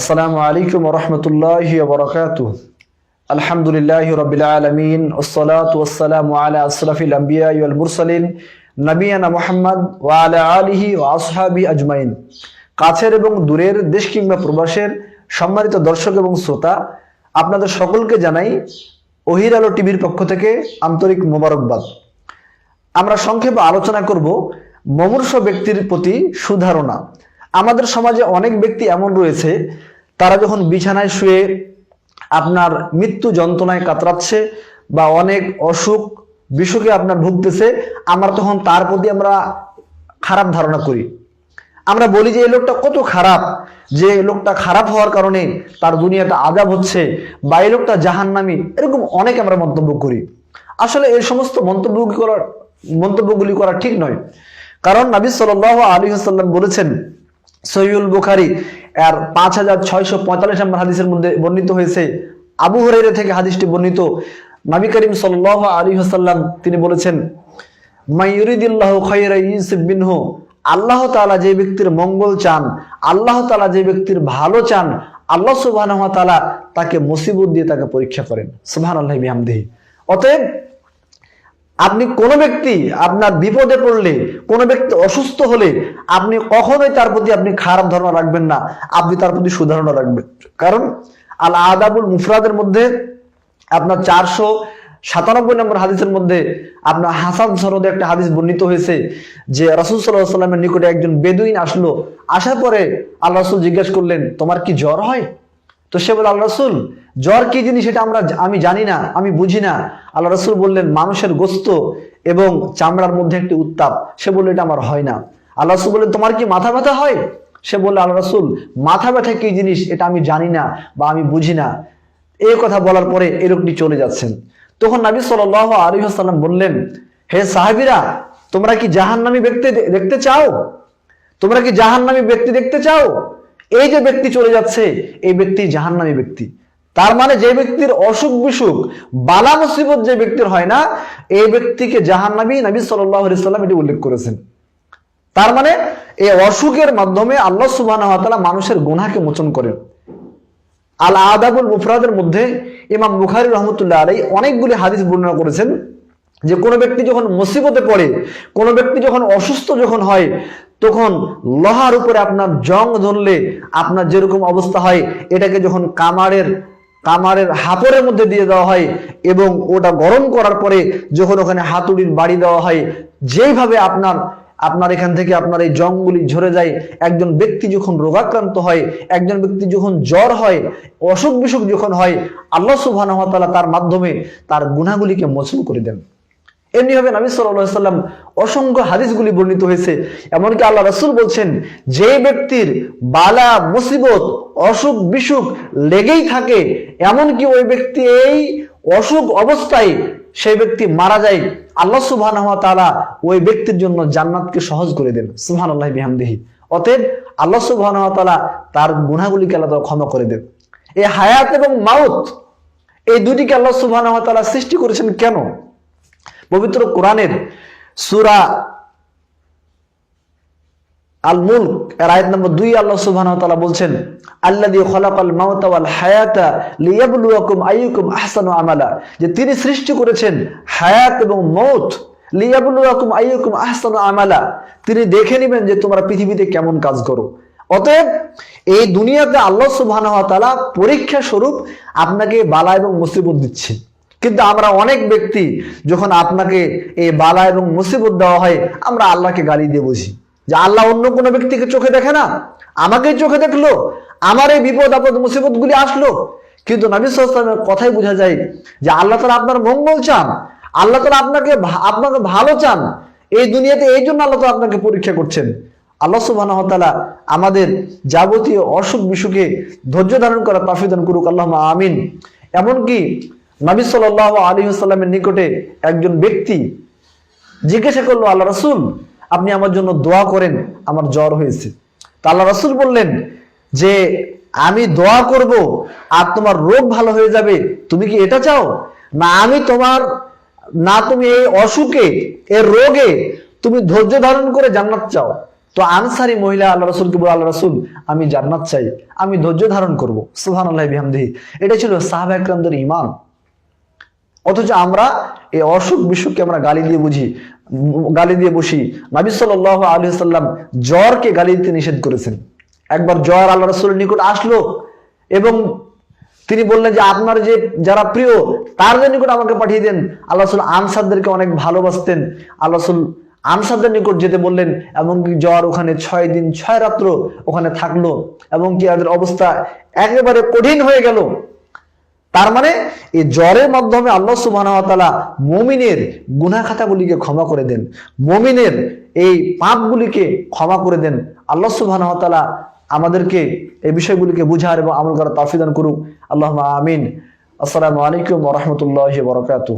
আসসালামু আলাইকুম রহমতুল্লাহ বরকাত আলহামদুলিল্লাহ রবিল আলমিন ওসলাত ওসালাম আলা আসরফিল আম্বিয়া ওয়াল মুরসালিন, নবিয়ানা মোহাম্মদ ওয়া আলা আলিহি ও আসহাবি আজমাইন। কাছের এবং দূরের দেশ কিংবা প্রবাসের সম্মানিত দর্শক এবং শ্রোতা, আপনাদের সকলকে জানাই ওহির আলো টিভির পক্ষ থেকে আন্তরিক মোবারকবাদ। আমরা সংক্ষেপে আলোচনা করব মমূর্ষ ব্যক্তির প্রতি সুধারণা। আমাদের সমাজে অনেক ব্যক্তি এমন রয়েছে, তারা যখন বিছানায় শুয়ে আপনার মৃত্যু যন্ত্রণায় কাতরাচ্ছে বা অনেক অসুখ বিসুখে আপনার ভুগতেছে, আমরা তখন তার প্রতি আমরা খারাপ ধারণা করি। আমরা বলি যে, এই লোকটা কত খারাপ, যে লোকটা খারাপ হওয়ার কারণে তার দুনিয়াটা আজাব হচ্ছে বা এই লোকটা জাহান্নামি। এরকম অনেক আমরা মন্তব্য করি। আসলে এই সমস্ত মন্তব্য করার, মন্তব্যগুলি করা ঠিক নয়। কারণ নাবি সাল আলী হাসাল্লাম বলেছেন সহিউল বুখারি এর পাঁচ হাজার ছয়শো পঁয়তাল্লিশ নম্বর হাদিসের মধ্যে বর্ণিত হয়েছে। আবু হরের থেকে হাদিসটি বর্ণিত। নবী করিম সাল আলী হাসাল্লাম তিনি বলেছেন বিনহু আল্লাহ তালা যে ব্যক্তির মঙ্গল চান, আল্লাহ তালা যে ব্যক্তির ভালো চান, আল্লাহ সুবাহ তালা তাকে মুসিবত দিয়ে তাকে পরীক্ষা করেন। সুবাহ আল্লাহ অতএব আপনি কোন ব্যক্তি আপনার বিপদে পড়লে, কোন ব্যক্তি অসুস্থ হলে, আপনি কখনোই তার প্রতি আপনি খারাপ ধারণা রাখবেন না। আপনি তার প্রতি সুধারণা রাখবেন। কারণ আল আদাবুল মুফরাদের মধ্যে আপনার চারশো সাতানব্বই নম্বর হাদিসের মধ্যে আপনার হাসান সরদে একটা হাদিস বর্ণিত হয়েছে যে রাসুল সাল্লাহ সাল্লামের নিকটে একজন বেদুইন আসলো। আসার পরে আল্লাহ রসুল জিজ্ঞেস করলেন, তোমার কি জ্বর হয়? তো সে বলে, আল্লাহ রসুল, জ্বর কি জিনিস সেটা আমরা আমি জানি না, আমি বুঝি না। আল্লাহ রসুল বললেন, মানুষের গোস্ত এবং চামড়ার মধ্যে একটি উত্তাপ। সে বলল, এটা আমার হয় না। আল্লাহ রসুল বললেন, তোমার কি মাথা ব্যথা হয়? সে বলল, আল্লাহ রসুল, মাথা ব্যথা কি জিনিস এটা আমি জানি না বা আমি বুঝি না। এই কথা বলার পরে লোকটি চলে যাচ্ছেন। তখন নাবি সাল আলী হাসাল্লাম বললেন, হে সাহাবিরা, তোমরা কি জাহান্নামী ব্যক্তি দেখতে চাও? তোমরা কি জাহান জাহান্নামী ব্যক্তি দেখতে চাও? এই যে ব্যক্তি চলে যাচ্ছে, এই ব্যক্তি জাহান্নামী ব্যক্তি। তার মানে যে ব্যক্তির অসুখ বিসুখ, বালা মুসিবত যে ব্যক্তির হয় না, এই ব্যক্তিকে জাহান্নাবী নবী সাল্লাম এটি উল্লেখ করেছেন। তার মানে এই অসুখের মাধ্যমে আল্লাহ সুবাহ মানুষের গুনাকে মোচন করেন। আল আদাবুল মুফরাদের মধ্যে ইমাম বুখারি রহমতুল্লাহ আলাই অনেকগুলি হাদিস বর্ণনা করেছেন যে কোনো ব্যক্তি যখন মুসিবতে পড়ে, কোনো ব্যক্তি যখন অসুস্থ যখন হয় তখন লোহার উপরে আপনার জং ধরলে আপনার যেরকম অবস্থা হয়, এটাকে যখন কামারের কামারের হাতরের মধ্যে দিয়ে দেওয়া হয় এবং ওটা গরম করার পরে যখন ওখানে হাতুড়ির বাড়ি দেওয়া হয়, যেইভাবে আপনার আপনার এখান থেকে আপনার এই জংগুলি ঝরে যায়, একজন ব্যক্তি যখন রোগাক্রান্ত হয়, একজন ব্যক্তি যখন জ্বর হয়, অসুখ বিসুখ যখন হয়, আল্লাহ সুবাহ তার মাধ্যমে তার গুণাগুলিকে মোচন করে দেন। এমনিভাবে নবী সাল্লাম অসংখ্য হাদিসগুলি বর্ণিত হয়েছে। এমনকি আল্লাহ রসুল বলছেন, যে ব্যক্তির বালা, মুসিবত, অসুখ, বিসুখ লেগেই থাকে, এমনকি ওই ব্যক্তি এই অসুখ অবস্থায় সেই ব্যক্তি মারা যায়, আল্লাহ সুবাহ তালা ওই ব্যক্তির জন্য জান্নাতকে সহজ করে দেন। সুহান আল্লাহ বিহামদেহি। অতএব আল্লাহ সুবাহ তালা তার গুণাগুলিকে আল্লাহ ক্ষমা করে দেন। এই হায়াত এবং মাউত, এই দুটিকে আল্লাহ সুবাহ সৃষ্টি করেছেন কেন? পবিত্র কোরআনের সুরা আল মুলক এর আয়াত নম্বর দুই, আল্লাহ তাআলা বলছেন মাউতা যে তিনি সৃষ্টি করেছেন হায়াত এবং লিয়াবলুয়াকুম আইয়ুকুম আমালা। তিনি দেখে নেবেন যে তোমরা পৃথিবীতে কেমন কাজ করো। অতএব এই দুনিয়াতে আল্লাহ তাআলা পরীক্ষা স্বরূপ আপনাকে বালা এবং মুসিবত দিচ্ছে। কিন্তু আমরা অনেক ব্যক্তি যখন আপনাকে এই বালা এবং মুসিবত দেওয়া হয়, আমরা আল্লাহকে গালি দিয়ে বুঝি। যে আল্লাহ অন্য কোনো ব্যক্তিকে চোখে দেখে না। আমাকেই চোখে দেখল। আমার এই বিপদ, আপদ মুসিবত গুলি আসলো। কিন্তু নবী কথাই বোঝা যায় যে আল্লাহ তালা আপনার মঙ্গল চান। আল্লাহ তালা আপনাকে আপনাকে ভালো চান। এই দুনিয়াতে এই জন্য আল্লাহ তালা আপনাকে পরীক্ষা করছেন। আল্লাহ সুবাহ আমাদের যাবতীয় অসুখ বিসুখে ধৈর্য ধারণ করা তাফিদান করুক। আল্লাহ আমিন। এমনকি নবী সাল আলী সাল্লামের নিকটে একজন ব্যক্তি জিজ্ঞাসা করল, আল্লাহ রসুল, আপনি আমার জন্য দোয়া করেন, আমার জ্বর হয়েছে। তা আল্লাহ রসুল বললেন যে, আমি দোয়া করব আর তোমার রোগ ভালো হয়ে যাবে, তুমি কি এটা চাও? না, আমি তোমার, না তুমি এই অসুখে এ রোগে তুমি ধৈর্য ধারণ করে জান্নাত চাও। তো আনসারি মহিলা আল্লাহ রসুলকে বলে আল্লাহ রসুল, আমি জান্নাত চাই, আমি ধৈর্য ধারণ করব। সুহান আল্লাহ এটা ছিল সাহাব ইমান অথচ আমরা এই অসুখ বিসুখকে আমরা গালি দিয়ে বুঝি, গালি দিয়ে বসি। নবী সাল্লাহ আলী সাল্লাম জ্বরকে গালি দিতে নিষেধ করেছেন। একবার জ্বর আল্লাহ রসুলের নিকট আসলো এবং তিনি বললেন যে, আপনার যে যারা প্রিয় তাদের নিকট আমাকে পাঠিয়ে দেন। আল্লাহ রসুল আনসারদেরকে অনেক ভালোবাসতেন। আল্লাহ রসুল আনসারদের নিকট যেতে বললেন, এমনকি জ্বর ওখানে ছয় দিন, ছয় রাত্র ওখানে থাকল এবং কি তাদের অবস্থা একেবারে কঠিন হয়ে গেল। তার মানে এই জ্বরের মাধ্যমে আল্লাহ সুবাহতালা মমিনের গুনা খাতাগুলিকে ক্ষমা করে দেন। মমিনের এই পাপগুলিকে ক্ষমা করে দেন। আল্লাহ সুবাহতালা আমাদেরকে এই বিষয়গুলিকে বুঝার এবং আমল করার তাফিদান করুক। আল্লাহ আমিন। আসসালামু আলাইকুম রহমতুল্লাহ বরকাত